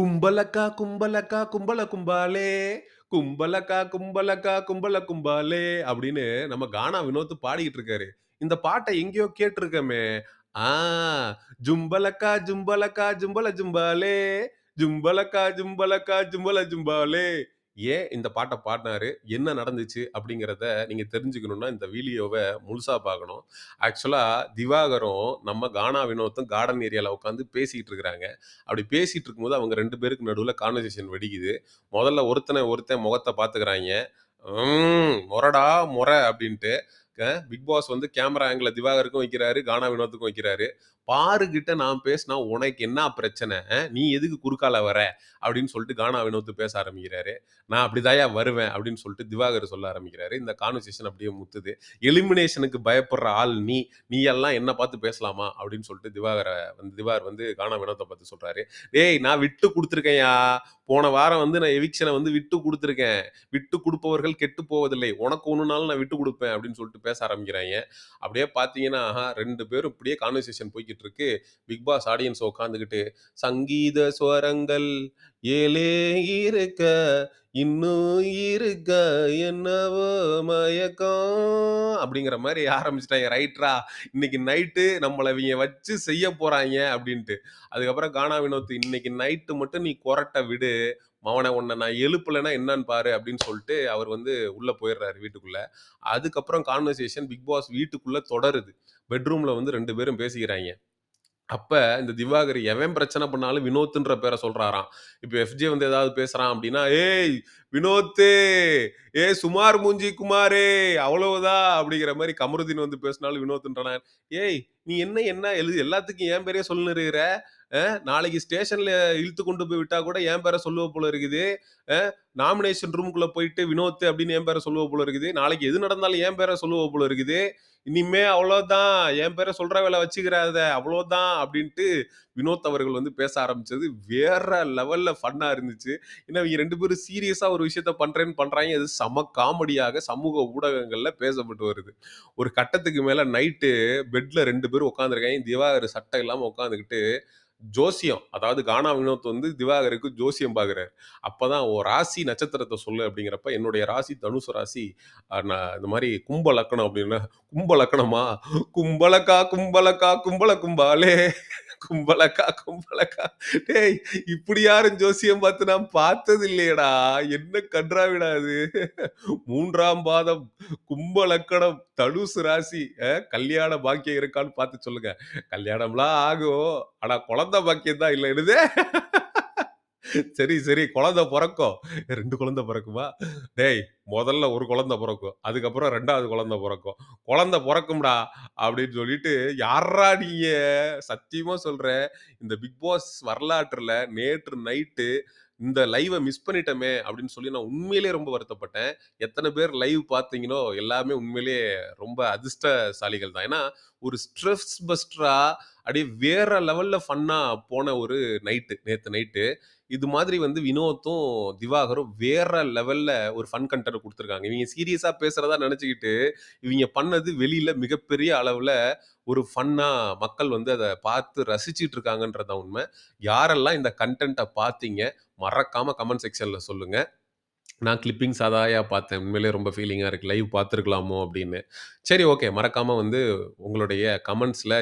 கும்பலக்கா கும்பலக்கா கும்பல கும்பாலே, கும்பலக்கா கும்பலக்கா கும்பல கும்பாலே அப்படின்னு நம்ம கானா வினோத் பாடிக்கிட்டு இருக்காரு. இந்த பாட்டை எங்கேயோ கேட்டிருக்கமே ஆ ஜும்பலக்கா ஜும்பலக்கா ஜும்பல ஜும்பாலே, ஜும்பலக்கா ஜும்பலக்கா ஜும்பல ஜும்பாலே. ஏன் இந்த பாட்டை பாடினாரு என்ன நடந்துச்சு? அப்படிங்கிறத நீங்கள் தெரிஞ்சுக்கணும்னா இந்த வீடியோவை முழுசாக பார்க்கணும். ஆக்சுவலாக திவாகரும், நம்ம கானா வினோத்தும் கார்டன் ஏரியாவில் உட்காந்து பேசிகிட்டு இருக்கிறாங்க. அப்படி பேசிகிட்டு இருக்கும்போது அவங்க ரெண்டு பேருக்கு நடுவில் கான்வர்சேஷன் வெடிக்குது. முதல்ல ஒருத்தனை ஒருத்தன் முகத்தை பார்த்துக்கிறாங்க முரடா முறை அப்படின்ட்டு. பிக் பாஸ் வந்து கேமரா ஆங்கில திவாகருக்கும் வைக்கிறாரு, கானா வினோத்துக்கும் வைக்கிறாரு. "பாரு கிட்ட நான் பேசினா உனக்கு என்ன பிரச்சனை? நீ எதுக்கு குறுக்கால வர?" அப்படின்னு சொல்லிட்டு கானா வினோத்து பேச ஆரம்பிக்கிறாரு. "நான் அப்படிதாயா வருவேன்" அப்படின்னு சொல்லிட்டு திவாகர் சொல்ல ஆரம்பிக்கிறாரு. இந்த கான்வர்சேஷன் அப்படியே முத்துது. "எலிமினேஷனுக்கு பயப்படுற ஆள் நீ. நீ எல்லாம் என்ன பார்த்து பேசலாமா?" அப்படின்னு சொல்லிட்டு திவாகர வந்து திவாகர் வந்து கானா வினோத்தை பார்த்து சொல்றாரு. "டேய் நான் விட்டு கொடுத்துருக்கேன்யா போன வாரம் வந்து நான் எவிக்ஷனை வந்து விட்டு கொடுத்துருக்கேன் விட்டு கொடுப்பவர்கள் கெட்டு போவதில்லை. உனக்கு ஒன்றுனாலும் நான் விட்டு கொடுப்பேன் அப்படின்னு சொல்லிட்டு பேச ஆரம்பிக்கிறாங்க அப்படியே பார்த்தீங்கன்னா ரெண்டு பேரும் இப்படியே கான்வர்சேஷன் போய்கிட்டு இருக்கு. பிக் பாஸ் ஆடியன்ஸ் உட்காந்துக்கிட்டு "சங்கீத ஸ்வரங்கள் ஏலே இருக்க, இன்னும் இருக்க என்னவோ மயக்கம்" அப்படிங்கிற மாதிரி ஆரம்பிச்சிட்டாங்க ரைட்ரா இன்னைக்கு நைட்டு நம்மளை இவங்க வச்சு செய்ய போறாங்க அப்படின்ட்டு. அதுக்கப்புறம் கானா வினோத், "இன்னைக்கு நைட்டு மட்டும் நீ கொரட்டை விடு. மவனை உன்னை நான் எழுப்பலைன்னா என்னன்னு பாரு" அப்படின்னு சொல்லிட்டு அவர் வந்து உள்ளே போயிடுறாரு வீட்டுக்குள்ளே. அதுக்கப்புறம் கான்வர்சேஷன் பிக் பாஸ் வீட்டுக்குள்ளே தொடருது. பெட்ரூமில் வந்து ரெண்டு பேரும் பேசிக்கிறாங்க. அப்போ இந்த திவாகர் எவன் பிரச்சனை பண்ணாலும் வினோத்துன்ற பேரை சொல்கிறாராம் இப்போ எஃப்ஜே வந்து ஏதாவது பேசுகிறான் அப்படின்னா, "ஏய் வினோத்து! ஏய் சுமார் மூஞ்சி குமாரே! அவ்வளவுதான்" அப்படிங்கிற மாதிரி கமருதீன் வந்து பேசினாலும் வினோத்ன்றானா. "ஏய் நீ என்ன என்ன எழுது எல்லாத்துக்கும் என் பேரே சொல்லுன்னு இருக்கிற? நாளைக்கு ஸ்டேஷன்ல இழுத்து கொண்டு போய் விட்டா கூட என் பேரை சொல்லுவ போல இருக்குது. நாமினேஷன் ரூம்குள்ள போயிட்டு வினோத் அப்படின்னு என் பேரை சொல்லுவ போல இருக்குது. நாளைக்கு எது நடந்தாலும் என் பேரை சொல்லுவ போல இருக்குது. இனிமே அவ்வளோதான். என் பேரை சொல்ற வேலை வச்சுக்கிறாத. அவ்வளோதான்" அப்படின்ட்டு வினோத் அவர்கள் வந்து பேச ஆரம்பிச்சது வேற லெவல்ல ஃபன்னா இருந்துச்சு. ஏன்னா இவங்க ரெண்டு பேரும் சீரியஸா ஒரு விஷயத்த பண்றேன்னு பண்றாங்க அது செம காமெடியாக சமூக ஊடகங்கள்ல பேசப்பட்டு வருது. ஒரு கட்டத்துக்கு மேல நைட்டு பெட்ல ரெண்டு பேரும் உட்காந்துருக்காங்க திவாகர் சட்டை இல்லாம உட்காந்துக்கிட்டு ஜோசியம் அதாவது கானா வினோத் வந்து திவாகருக்கு ஜோசியம் பார்க்குறாரு. அப்போதான் ஓ ராசி நட்சத்திரத்தை சொல்லு" அப்படிங்கிறப்ப, என்னுடைய ராசி தனுசு ராசி. நான் இந்த மாதிரி கும்ப லக்கணம் அப்படின்னா, "கும்ப லக்கணமா கும்பலக்கா கும்பலக்கா கும்பல கும்பாலே, கும்பலக்கா கும்பலக்கா" டேய் இப்படி யாரும் ஜோசியம் பார்த்து நான் பார்த்தது இல்லையடா என்ன கன்றாவிடாது மூன்றாம் பாதம், கும்பலக்கணம் தடுசு ராசி. கல்யாண பாக்கியம் இருக்கான்னு பார்த்து சொல்லுங்க. கல்யாணம்லாம் ஆகும். ஆனா குழந்தை பாக்கியம் தான் இல்ல. என்னதே சரி, சரி குழந்தை பிறக்கும் ரெண்டு குழந்தை பிறக்குமா டேய் முதல்ல ஒரு குழந்தை பிறக்கும் அதுக்கப்புறம் ரெண்டாவது குழந்தை பிறக்கும் குழந்தை பிறக்கும்டா அப்படின்னு சொல்லிட்டு, யாரா நீங்க? சத்தியமா சொல்ற இந்த பிக் பாஸ் வரலாற்றுல நேற்று நைட்டு இந்த லைவை மிஸ் பண்ணிட்டோமே அப்படின்னு சொல்லி நான் உண்மையிலேயே ரொம்ப வருத்தப்பட்டேன். எத்தனை பேர் லைவ் பார்த்தீங்களோ, எல்லாமே உண்மையிலேயே ரொம்ப அதிர்ஷ்டசாலிகள் தான். ஏன்னா, ஒரு ஸ்ட்ரெஸ் பஸ்டரா அப்படியே வேற லெவல்ல ஃபன்னா போன ஒரு நைட்டு நேற்று நைட்டு. இது மாதிரி வந்து வினோத்தும், திவாகரும் வேற லெவல்ல ஒரு ஃபன் கன்டென்ட் கொடுத்துருக்காங்க இவங்க சீரியஸா பேசுகிறதா நினச்சிக்கிட்டு இவங்க பண்ணது வெளியில மிகப்பெரிய அளவுல ஒரு ஃபன்னாக மக்கள் வந்து அதை பார்த்து ரசிச்சுட்டு இருக்காங்கன்றதான் உண்மை யாரெல்லாம் இந்த கன்டென்ட்ட பார்த்தீங்க? மறக்காம கமெண்ட் செக்ஷன்ல சொல்லுங்க. நான் கிளிப்பிங்ஸா தான்யா பார்த்தேன். உண்மையிலேயே ரொம்ப ஃபீலிங்கா இருக்கு. லைவ் பார்த்துருக்கலாமோ அப்படின்னு. சரி ஓகே. மறக்காம வந்து உங்களுடைய கமெண்ட்ஸ்ல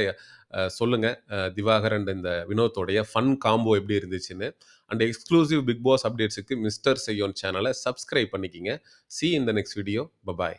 அ சொல்லுங்க. அ திவாகர் அண்ட் இந்த வினோத்தோடைய ஃபன் காம்போ எப்படி இருந்துச்சுன்னு. அண்ட் எக்ஸ்க்ளூசிவ் பிக் பாஸ் அப்டேட்ஸ்க்கு மிஸ்டர் செய்யோன் சேனல சப்ஸ்கிரைப் பண்ணிக்கங்க. சி இந்த in the next video. Bye bye.